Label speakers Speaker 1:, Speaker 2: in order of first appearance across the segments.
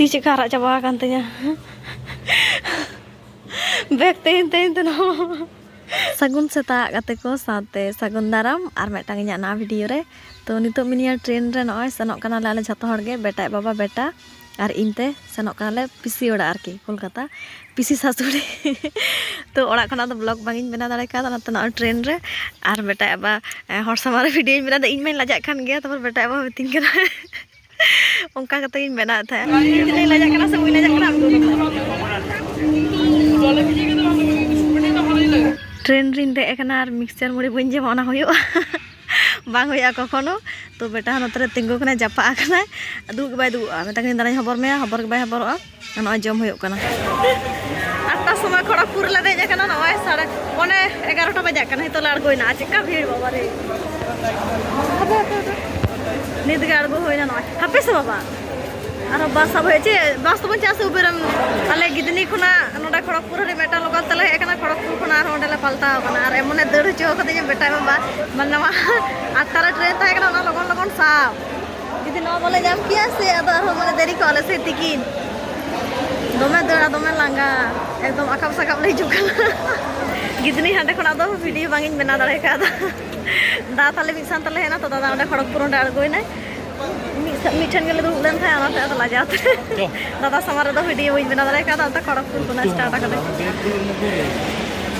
Speaker 1: ᱛᱤ ᱪᱮᱫᱠᱟ ᱟᱨᱟᱜ ᱪᱟᱵᱟ ᱟᱠᱟᱱ ᱛᱤᱧᱟᱹ ᱵᱮᱜᱽ ᱛᱮᱦᱮᱧ ᱛᱮᱦᱮᱧ ᱛᱮ ᱥᱟᱹᱜᱩᱱ ᱥᱮᱛᱟᱜ ᱜᱟᱛᱮ ᱠᱚ ᱥᱟᱶᱛᱮ ᱥᱟᱹᱜᱩᱱ ᱫᱟᱨᱟᱢ ᱟᱨ ᱢᱤᱫᱴᱟᱝ ᱤᱧᱟᱹᱜ ᱱᱟᱣᱟ ᱵᱷᱤᱰᱤᱭᱳ ᱨᱮ ᱛᱚ ᱱᱤᱛᱚᱜ ᱢᱤᱱᱟᱹᱧᱟ ᱴᱨᱮᱱ ᱨᱮ ᱱᱚᱜᱼᱚᱭ ᱥᱮᱱᱚᱜ ᱠᱟᱱᱟᱞᱮ ᱟᱞᱮ ᱡᱷᱚᱛᱚ ᱦᱚᱲ ᱜᱮ ᱵᱮᱴᱟ ᱵᱟᱵᱟ ᱵᱮᱴᱟ ᱟᱨ ᱤᱧᱛᱮ ᱥᱮᱱᱚᱜ ᱠᱟᱱᱟᱞᱮ ᱯᱤᱥᱤ ᱚᱲᱟᱜ ᱟᱨᱠᱤ ᱠᱳᱞᱠᱟᱛᱟ ᱯᱤᱥᱤ ᱥᱟᱥᱩᱲᱤ ᱛᱚ ᱚᱲᱟᱜ ᱠᱷᱚᱱᱟᱜ ᱫᱚ ᱵᱞᱚᱜ ᱵᱟᱝᱤᱧ ᱵᱮᱱᱟᱣ ᱫᱟᱲᱮ ᱠᱟᱣᱫᱟ ᱚᱱᱟᱛᱮ ᱱᱚᱜᱼᱚᱭ ᱴᱨᱮᱱ ᱨᱮ ᱟᱨ ᱵᱮᱴᱟ ᱟᱵᱟ ᱦᱚᱲ ᱥᱟᱢᱟᱝ ᱨᱮ ᱵᱷᱤᱰᱤᱭᱳᱧ ᱵᱮᱱᱟᱣᱫᱟ ᱤᱧ ᱢᱟᱧ ᱞᱟᱡᱟᱜ ᱠᱟᱱ ᱜᱮᱭᱟ ᱛᱟᱨᱯᱚᱨ ᱵᱮᱴᱟ ᱟᱵᱟ ᱢᱤᱛᱟᱹᱧ ᱠᱟᱱᱟ ᱚᱱᱠᱟ ᱠᱟᱛᱮ ᱜᱤᱧ ᱵᱮᱱᱟᱣ ᱛᱟᱦᱮᱸ ᱛᱤᱱᱟᱹᱜ ᱞᱟᱡᱟᱜ ᱠᱟᱱᱟ ᱥᱮ ᱵᱟᱹᱧ ᱞᱟᱡᱟᱜ ᱠᱟᱱᱟ ট্রেন ᱨᱤᱧ ᱫᱮᱡ ᱟᱠᱟᱱᱟ ᱟᱨ ᱢᱤᱠᱥᱪᱟᱨ ᱢᱩᱲᱤ ᱵᱟᱹᱧ ᱡᱚᱢᱟ ᱚᱱᱟ ᱦᱩᱭᱩᱜᱼᱟ ᱵᱟᱝ ᱦᱩᱭᱩᱜᱼᱟ ᱠᱚᱠᱷᱚᱱᱳ ᱛᱚ ᱵᱮᱴᱟ ᱱᱚᱛᱮ ᱨᱮ ᱛᱤᱸᱜᱩ ᱠᱟᱱᱟᱭ ᱡᱟᱯᱟᱜ ᱟᱠᱟᱱᱟᱭ ᱫᱩᱲᱩᱵ ᱜᱮ ᱵᱟᱭ ᱫᱩᱲᱩᱵᱼᱟ ᱢᱮᱛᱟ ᱠᱟᱹᱱᱟᱹᱧ ᱫᱟᱬᱟᱧ ᱦᱚᱵᱚᱨ ᱢᱮᱭᱟ ᱦᱚᱵᱚᱨ ᱜᱮ ᱵᱟᱭ ᱦᱚᱵᱚᱨᱚᱜᱼᱟ ᱱᱚᱜᱼᱚᱭ ᱡᱚᱢ ᱦᱩᱭᱩᱜ ᱠᱟᱱᱟ আটটা সময় খড়গপুর লে দেজ কেন নয় সাড়ে পনে এগারোটা বাজে কেন হিতো আড়গোনা চেকা ভিড় বাবা রে నిధిగాడుగు పోయినాను హప్పేస్తా బాబా আরও বাসা হয়েছে বাস্তব চাষে উপরে তাহলে গিদনি খুনা নোটা খড়গপুরের মেটা লোক তাহলে এখানে খড়গপুর খুনা, আর ওটা পাল্টা হবে আর এমন দৌড় হচ্ছে ওখানে যে বেটা বাবা মানে আটটারা ট্রেন থাকে না লগন লগন সাপ। যদি ন বলে যাম কি আছে আদো আর মানে দেরি কলে সে তিকিন দমে দৌড়া, দমে লাঙ্গা, একদম আকাপ সাকাপ লাই জুকানা গিদনি হাঁটে খুনা দো ভিডিও বাঙিন বেনা দাঁড়ায় কাদা দা তালে মিক্সান তালে হ্যাঁ না তো দাদা আমরা খড়গপুর আড়গোই নাই मीठन के लिए तो उलन था आना था चला जाते दादा समारे तो वीडियो हुई बिना दादा का दादा खड़गपुर को ना स्टार्ट कर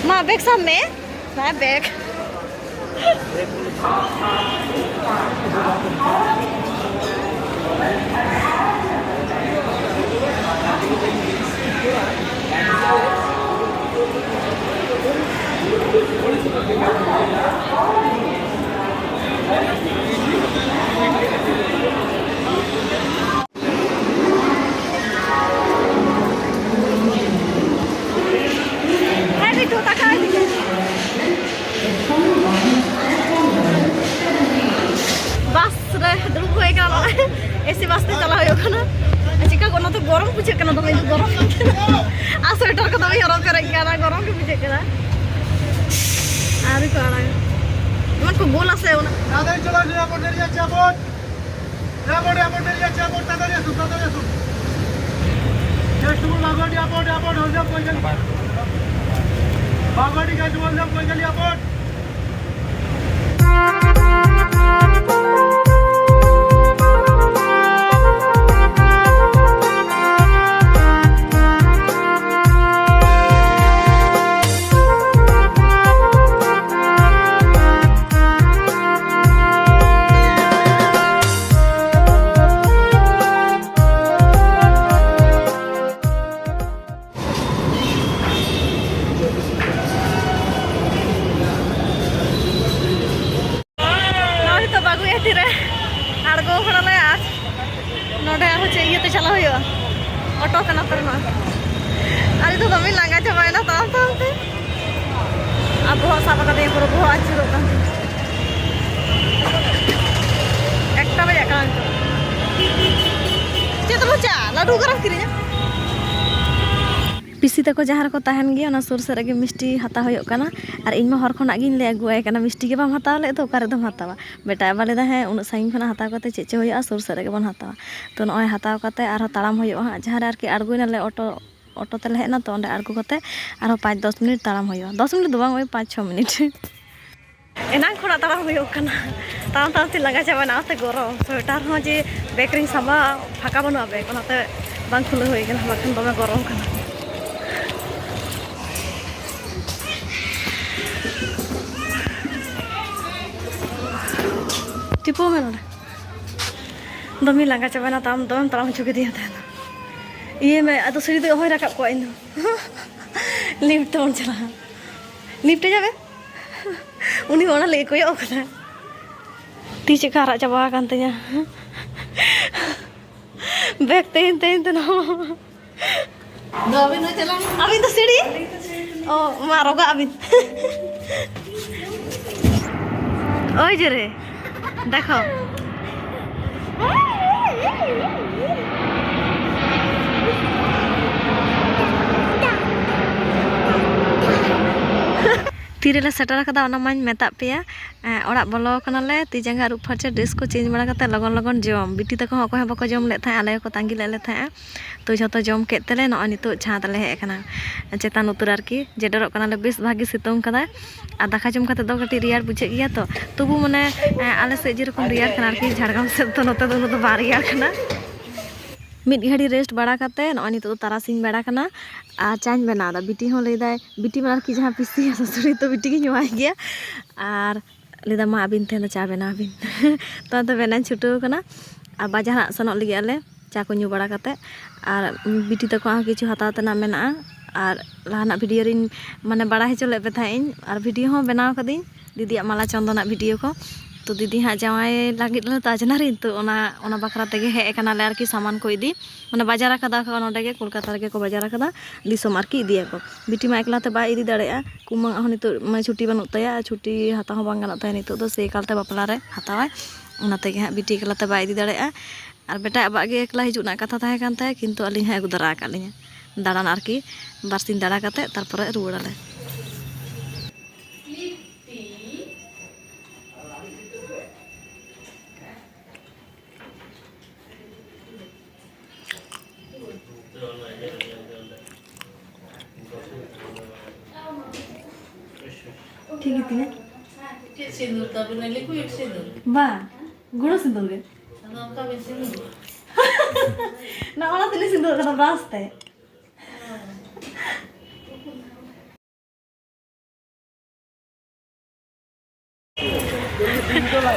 Speaker 1: माँ बैग सामने मैं बैग Thank you. কোনো তো গরম বুঝে কেন তুমি গরম আর সোয়েটার কো তুমি হরম করে কেন গরম কে বুঝে কেন আর কো আড়া আমার কো গোল আছে ওনা
Speaker 2: তাড়াতাড়ি চলো নিরাপদ এরিয়া চাপট নিরাপদ এয়ারপোর্ট এরিয়া চাপট তাড়াতাড়ি আসুন তাড়াতাড়ি আসুন শেষটুকু বাগড়ি এয়ারপোর্ট এয়ারপোর্ট হলদিয়াম কৈগালি বাগড়ি গেছে হলদিয়াম কৈগালি এয়ারপোর্ট
Speaker 1: ᱤᱭᱟᱹᱛᱮ ᱪᱟᱞᱟᱣ ᱦᱩᱭᱩᱜᱼᱟ ᱚᱴᱳ ᱛᱮ ᱱᱚᱛᱮ ᱨᱮᱱᱟᱜ ᱟᱞᱮ ᱫᱚ ᱫᱚᱢᱮ ᱞᱟᱸᱜᱟ ᱪᱟᱵᱟᱭᱮᱱᱟ ᱛᱟᱢ ᱛᱟᱢ ᱛᱮ ᱟᱨ ᱵᱚᱦᱚᱜ ᱥᱟᱵ ᱠᱟᱛᱮ ᱯᱩᱨᱟᱹ ᱵᱚᱦᱚᱜ ᱟᱹᱪᱩᱨᱚᱜ ᱠᱟᱱ ᱮᱠᱴᱟ ᱵᱟᱡᱟᱜ ᱠᱟᱱᱟ ᱱᱤᱛᱚᱜ ᱪᱮᱫ ᱛᱟᱵᱚ ᱪᱟ ᱞᱟᱹᱰᱩ ᱠᱟᱨᱟᱢ ᱠᱤᱨᱤᱧᱟ ᱯᱤᱥᱤ ᱛᱟᱠᱚ ᱡᱟᱦᱟᱸ ᱨᱮᱠᱚ ᱛᱟᱦᱮᱱ ᱜᱮᱭᱟ ᱚᱱᱟ ᱥᱩᱨ ᱥᱮᱫ ᱨᱮᱜᱮ ᱢᱤᱥᱴᱤ ᱦᱟᱛᱟᱣ ᱦᱩᱭᱩᱜ ᱠᱟᱱᱟ ᱟᱨ ᱤᱧᱢᱟ ᱦᱚᱨ ᱠᱷᱚᱱᱟᱜ ᱜᱤᱧ ᱞᱟᱹᱭ ᱟᱹᱜᱩᱣᱟᱭ ᱠᱟᱱᱟ ᱢᱤᱥᱴᱤ ᱜᱮ ᱵᱟᱢ ᱦᱟᱛᱟᱣ ᱞᱮᱫ ᱫᱚ ᱚᱠᱟ ᱨᱮᱫᱚᱢ ᱦᱟᱛᱟᱣᱟ ᱵᱮᱴᱟ ᱮᱵᱟ ᱞᱮᱫᱟ ᱦᱮᱸ ᱩᱱᱟᱹᱜ ᱥᱟᱺᱜᱤᱧ ᱠᱷᱚᱱᱟᱜ ᱦᱟᱛᱟᱣ ᱠᱟᱛᱮ ᱪᱮᱫ ᱪᱚ ᱦᱩᱭᱩᱜᱼᱟ ᱥᱩᱨ ᱥᱮᱫ ᱨᱮᱜᱮ ᱵᱚᱱ ᱦᱟᱛᱟᱣᱟ ᱛᱚ ᱱᱚᱜᱼᱚᱭ ᱦᱟᱛᱟᱣ ᱠᱟᱛᱮ ᱟᱨᱦᱚᱸ ᱛᱟᱲᱟᱢ ᱦᱩᱭᱩᱜᱼᱟ ᱦᱟᱸᱜ ᱡᱟᱦᱟᱸ ᱨᱮ ᱟᱨᱠᱤ ᱟᱬᱜᱚᱭᱱᱟᱞᱮ ᱚᱴᱳ ᱚᱴᱳ ᱛᱮᱞᱮ ᱦᱮᱡ ᱮᱱᱟ ᱛᱚ ᱚᱸᱰᱮ ᱟᱬᱜᱚ ᱠᱟᱛᱮ ᱟᱨᱦᱚᱸ ᱯᱟᱸᱪ ᱫᱚᱥ ᱢᱤᱱᱤᱴ ᱛᱟᱲᱟᱢ ᱦᱩᱭᱩᱜᱼᱟ ᱫᱚᱥ ᱢᱤᱱᱤᱴ ᱫᱚ ᱵᱟᱝ ᱳᱭ ᱯᱟᱸᱪ ᱪᱷᱚ ᱢᱤᱱᱤᱴ ᱮᱱᱟᱝ ᱠᱷᱚᱱᱟᱜ ᱛᱟᱲᱟᱢ ᱦᱩᱭᱩᱜ ᱠᱟᱱᱟ ᱛᱟᱲᱟᱢ ᱛᱟᱲᱟᱢ ᱛᱮ ᱞᱟᱸᱜᱟ ᱪᱟᱵᱟᱭᱱᱟ ᱚᱱᱟᱛᱮ ᱜᱚᱨᱚᱢ ᱥᱳᱭᱮᱴᱟᱨ ᱦᱚᱸ ᱡᱮ ᱵᱮᱜᱽ ᱨᱤᱧ ᱥᱟᱢᱵᱟᱣᱟ ᱯᱷᱟᱸᱠᱟ ᱵᱟᱹᱱᱩᱜᱼᱟ ᱵᱮᱜᱽ ᱚᱱᱟᱛᱮ ᱵᱟᱝ ᱠᱷᱩᱞᱟᱹᱣ ᱦᱩᱭ ᱠᱟᱱᱟ ᱵᱟᱠᱷᱟᱱ ᱫᱚᱢᱮ ᱜᱚᱨᱚᱢ ᱠᱟᱱᱟ tipo mana domi langa chabana tam dom talam chuke diya tha na ye me ado siri to hoi rakab ko ino lift to chala lift e jabe uni ona le ko yo kada ti che khara chaba kan tanya bag तेन तेन तो ना अभी ना चला अभी तो सीढ़ी ओ मारोगा अभी ओए जरे দেখো। ᱛᱤᱨᱮᱞᱮ ᱥᱮᱴᱮᱨ ᱟᱠᱟᱫᱟ ᱚᱱᱟ ᱢᱟᱧ ᱢᱮᱛᱟᱫ ᱯᱮᱭᱟ ᱮᱸ, ᱚᱲᱟᱜ ᱵᱚᱞᱚ ᱠᱟᱱᱟᱞᱮ ᱛᱤ ᱡᱟᱸᱜᱟ ᱟᱹᱨᱩᱵ ᱯᱷᱟᱨᱪᱟ ᱰᱨᱮᱥ ᱠᱚ ᱪᱮᱧᱡᱽ ᱵᱟᱲᱟ ᱠᱟᱛᱮ ᱞᱚᱜᱚᱱ ᱞᱚᱜᱚᱱ ᱡᱚᱢ ᱵᱤᱴᱤ ᱛᱟᱠᱚ ᱦᱚᱸ ᱚᱠᱚᱭ ᱦᱚᱸ ᱵᱟᱠᱚ ᱡᱚᱢ ᱞᱮᱫ ᱛᱟᱦᱮᱸᱫ ᱟᱞᱮ ᱦᱚᱸᱠᱚ ᱛᱟᱸᱜᱤ ᱞᱮᱫ ᱞᱮ ᱛᱟᱦᱮᱸᱜᱼᱟ ᱛᱚ ᱡᱷᱚᱛᱚ ᱡᱚᱢ ᱠᱮᱫ ᱛᱮᱞᱮ ᱱᱚᱜᱼᱚᱭ ᱱᱤᱛᱚᱜ ᱪᱷᱟᱸᱫ ᱞᱮ ᱦᱮᱡ ᱟᱠᱟᱱᱟ ᱪᱮᱛᱟᱱ ᱩᱛᱟᱹᱨ ᱟᱨᱠᱤ ᱡᱮᱰᱮᱨᱚᱜ ᱠᱟᱱᱟᱞᱮ ᱵᱮᱥ ᱵᱷᱟᱜᱤ ᱥᱤᱛᱩᱝ ᱠᱟᱫᱟᱭ ᱟᱨ ᱫᱟᱠᱟ ᱡᱚᱢ ᱠᱟᱛᱮ ᱫᱚ ᱠᱟᱹᱴᱤᱡ ᱨᱮᱭᱟᱲ ᱵᱩᱡᱷᱟᱹᱜ ᱜᱮᱭᱟ ᱛᱚ ᱛᱚᱵᱩ ᱢᱟᱱᱮ ᱮᱸ, ᱟᱞᱮ ᱥᱮᱫ ᱡᱮᱨᱚᱠᱚᱢ ᱨᱮᱭᱟᱲ ᱠᱟᱱᱟ ᱟᱨᱠि ᱡᱷᱟᱲᱜᱨᱟᱢ ᱥᱮᱫ ᱫᱚ ᱱᱚᱛᱮ ᱫᱚ ᱩᱱᱟᱹᱜ ᱫᱚ ᱵᱟᱝ ᱨᱮᱭᱟᱲ ᱠᱟᱱᱟ ᱢᱤᱫ ᱜᱷᱟᱹᱲᱤ ᱨᱮᱥᱴ ᱵᱟᱲᱟ ᱠᱟᱛᱮ ᱱᱚᱜᱼᱚᱭ ᱱᱤᱛᱚᱜ ᱫᱚ ᱛᱟᱨᱟᱥᱤᱧ ᱵᱮᱲᱟ ᱠᱟᱱᱟ ᱟᱨ ᱪᱟᱧ ᱵᱮᱱᱟᱣᱫᱟ ᱵᱤᱴᱤ ᱦᱚᱸ ᱞᱟᱹᱭᱫᱟᱭ ᱵᱤᱴᱤ ᱢᱟ ᱟᱨᱠि ᱡᱟᱦᱟᱸ ᱯᱤᱥᱤ ᱥᱚᱥᱩᱨᱤ ᱛᱚ ᱵᱤᱴᱤ ᱜᱤᱧ ᱦᱚᱦᱚᱣᱟᱭ ᱜᱮᱭᱟ ᱟᱨ ᱞᱟᱹᱭᱫᱟ ᱢᱟ ᱟᱹᱵᱤᱱ ᱛᱮᱦᱮᱧ ᱫᱚ ᱪᱟ ᱵᱮᱱᱟᱣ ᱵᱤᱱ ᱛᱚ ᱟᱫᱚ ᱵᱮᱱᱟᱧ ᱪᱷᱩᱴᱟᱹᱣ ᱠᱟᱱᱟ ᱟᱨ ᱵᱟᱡᱟᱨ ᱦᱟᱸᱜ ᱥᱮᱱᱚᱜ ᱞᱟᱹᱜᱤᱫ ᱟᱞᱮ ᱪᱟ ᱠᱚ ᱧᱩ ᱵᱟᱲᱟ ᱠᱟᱛᱮ ᱟᱨ ᱵᱤᱴᱤ ᱛᱟᱠᱚᱣᱟᱜ ᱦᱚᱸ ᱠᱤᱪᱷᱩ ᱦᱟᱛᱟᱣ ᱛᱮᱱᱟᱜ ᱢᱮᱱᱟᱜᱼᱟ ᱟᱨ ᱞᱟᱦᱟᱱᱟᱜ ᱵᱷᱤᱰᱤᱭᱳ ᱨᱤᱧ ᱢᱟᱱᱮ ᱵᱟᱲᱟᱭ ᱦᱚᱪᱚ ᱞᱮᱫ ᱯᱮ ᱛᱟᱦᱮᱸᱫ ᱤᱧ ᱟᱨ ᱵᱷᱤᱰᱤᱭᱳ ᱦᱚᱸ ᱵᱮᱱᱟᱣ ᱠᱟᱫᱤᱧ ᱫᱤᱫᱤᱭᱟᱜ ᱢᱟᱞᱟ ᱪᱚᱱᱫᱚᱱᱟᱜ ᱵᱷᱤᱰᱤᱭᱳ ᱠᱚ ᱛᱚ ᱫᱤᱫᱤ ᱦᱟᱸᱜ ᱡᱟᱶᱟᱭ ᱞᱟᱹᱜᱤᱫ ᱞᱮ ᱛᱟᱡᱽᱱᱟᱨᱤᱧ ᱛᱚ ᱚᱱᱟ ᱚᱱᱟ ᱵᱟᱠᱷᱨᱟ ᱛᱮᱜᱮ ᱦᱮᱡ ᱟᱠᱟᱱᱟᱞᱮ ᱟᱨᱠᱤ ᱥᱟᱢᱟᱱ ᱠᱚ ᱤᱫᱤ ᱢᱟᱱᱮ ᱵᱟᱡᱟᱨ ᱟᱠᱟᱫᱟ ᱠᱚ ᱱᱚᱸᱰᱮ ᱜᱮ ᱠᱳᱞᱠᱟᱛᱟ ᱨᱮᱜᱮ ᱠᱚ ᱵᱟᱡᱟᱨ ᱟᱠᱟᱫᱟ ᱫᱤᱥᱚᱢ ᱟᱨᱠᱤ ᱤᱫᱤᱭᱟᱠᱚ ᱵᱤᱴᱤ ᱢᱟ ᱮᱠᱞᱟᱛᱮ ᱵᱟᱭ ᱤᱫᱤ ᱫᱟᱲᱮᱭᱟᱜᱼᱟ ᱠᱩᱢᱟᱹᱝ ᱦᱚᱸ ᱱᱤᱛᱚᱜ ᱢᱟᱱᱮ ᱪᱷᱩᱴᱤ ᱵᱟᱹᱱᱩᱜ ᱛᱟᱭᱟ ᱟᱨ ᱪᱷᱩᱴᱤ ᱦᱟᱛᱟᱣ ᱦᱚᱸ ᱵᱟᱝ ᱜᱟᱱᱚᱜ ᱛᱟᱭᱟ ᱱᱤᱛᱚᱜ ᱫᱚ ᱥᱮ ᱮᱠᱟᱞᱛᱮ ᱵᱟᱯᱞᱟ ᱨᱮ ᱦᱟᱛᱟᱣᱟᱭ ᱚᱱᱟ ᱛᱮᱜᱮ ᱦᱟᱸᱜ ᱵᱤᱴᱤ ᱮᱠᱞᱟᱛᱮ ᱵᱟᱭ ᱤᱫᱤ ᱫᱟᱲᱮᱭᱟᱜᱼᱟ ᱟᱨ ᱵᱮᱴᱟ ᱟᱵᱟᱜ ᱜᱮ ᱮᱠᱞᱟ ᱦᱤᱡᱩᱜ ᱨᱮᱱᱟᱜ ᱠᱟᱛᱷᱟ ᱛᱟᱦᱮᱸ ᱠᱟᱱ ᱛᱟᱭᱟ ᱠᱤᱱᱛᱩ ᱟᱹᱞᱤᱧ ᱦᱚᱸ ᱟᱹᱜᱩ ᱫᱟᱨᱟ ᱟᱠᱟᱫ ᱞᱤᱧᱟᱹ ᱫᱟᱬᱟᱱ ᱟᱨᱠᱤ ᱵᱟᱨᱥᱤᱧ ᱫᱟᱬᱟ ᱠᱟᱛᱮ ᱛᱟᱨᱯᱚᱨᱮ ᱨᱩᱣᱟᱹᱲᱟᱞᱮ ঠিক আছে
Speaker 3: Cik sindur tapi nanti ku yuk sindur.
Speaker 1: বাহ গুঁড়ো সিঁদুর গে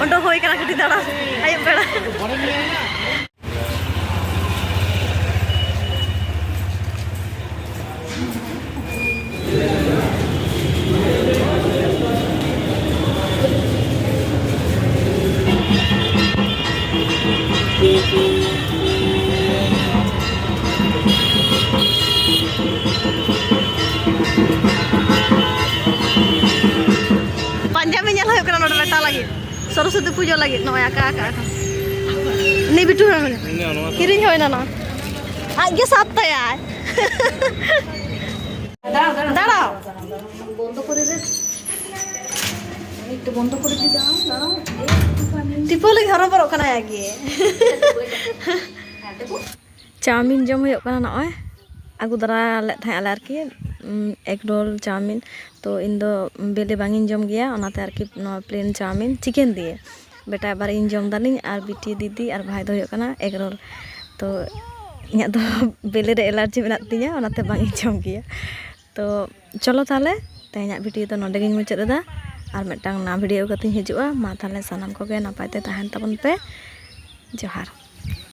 Speaker 3: Ano সরস্বতী পুজো লাগে।
Speaker 1: নয় একা একা একা। নি বিটু কিরিং হয় না না। আগে সাতটায় আয়। দাঁড়াও
Speaker 3: বন্ধ করে দে একটু বন্ধ করে দিই দাঁড়াও দাঁড়াও
Speaker 1: টিপলে ঘর পর ওখানে আগে চাউমিন জম হয়ে নয় আগুদারা লে থাকা আরকি ᱮᱜᱽᱨᱳᱞ ᱪᱟᱣᱢᱤᱱ ᱛᱚ ᱤᱧᱫᱚ ᱵᱮᱞᱮ ᱵᱟᱝ ᱤᱧ ᱡᱚᱢ ᱜᱮᱭᱟ ᱚᱱᱟᱛᱮ ᱟᱨᱠᱤ ᱱᱚᱣᱟ ᱯᱞᱮᱱ ᱪᱟᱣᱢᱤᱱ ᱪᱤᱠᱮᱱ ᱫᱤᱭᱮ ᱵᱮᱴᱟ ᱮᱵᱟᱨ ᱤᱧ ᱡᱚᱢ ᱫᱟᱞᱤᱧ ᱟᱨ ᱵᱤᱴᱤ ᱫᱤᱫᱤ ᱟᱨ ᱵᱷᱟᱭ ᱫᱚ ᱦᱩᱭᱩᱜ ᱠᱟᱱᱟ ᱮᱜᱽᱨᱳᱞ ᱛᱚ ᱤᱧᱟᱹᱜ ᱫᱚ ᱵᱮᱞᱮ ᱨᱮ ᱮᱞᱟᱨᱡᱤ ᱢᱮᱱᱟᱜ ᱛᱤᱧᱟ ᱚᱱᱟᱛᱮ ᱵᱟᱝ ᱤᱧ ᱡᱚᱢ ᱜᱮᱭᱟ ᱛᱚ ᱪᱚᱞᱚ ᱛᱟᱦᱚᱞᱮ ᱛᱮᱦᱮᱧᱟᱜ ᱵᱷᱤᱰᱤᱭᱳ ᱫᱚ ᱱᱚᱸᱰᱮᱜᱤᱧ ᱢᱩᱪᱟᱹᱫ ᱮᱫᱟ ᱟᱨ ᱢᱤᱫᱴᱟᱝ ᱱᱟ ᱵᱷᱤᱰᱤᱭᱳ ᱠᱟᱛᱮᱧ ᱦᱤᱡᱩᱜᱼᱟ ᱢᱟ ᱛᱟᱦᱚᱞᱮ ᱥᱟᱱᱟᱢ ᱠᱚᱜᱮ ᱱᱟᱯᱟᱭᱛᱮ ᱛᱟᱦᱮᱱ ᱛᱟᱵᱚᱱ ᱯᱮ ᱡᱚᱦᱟᱨ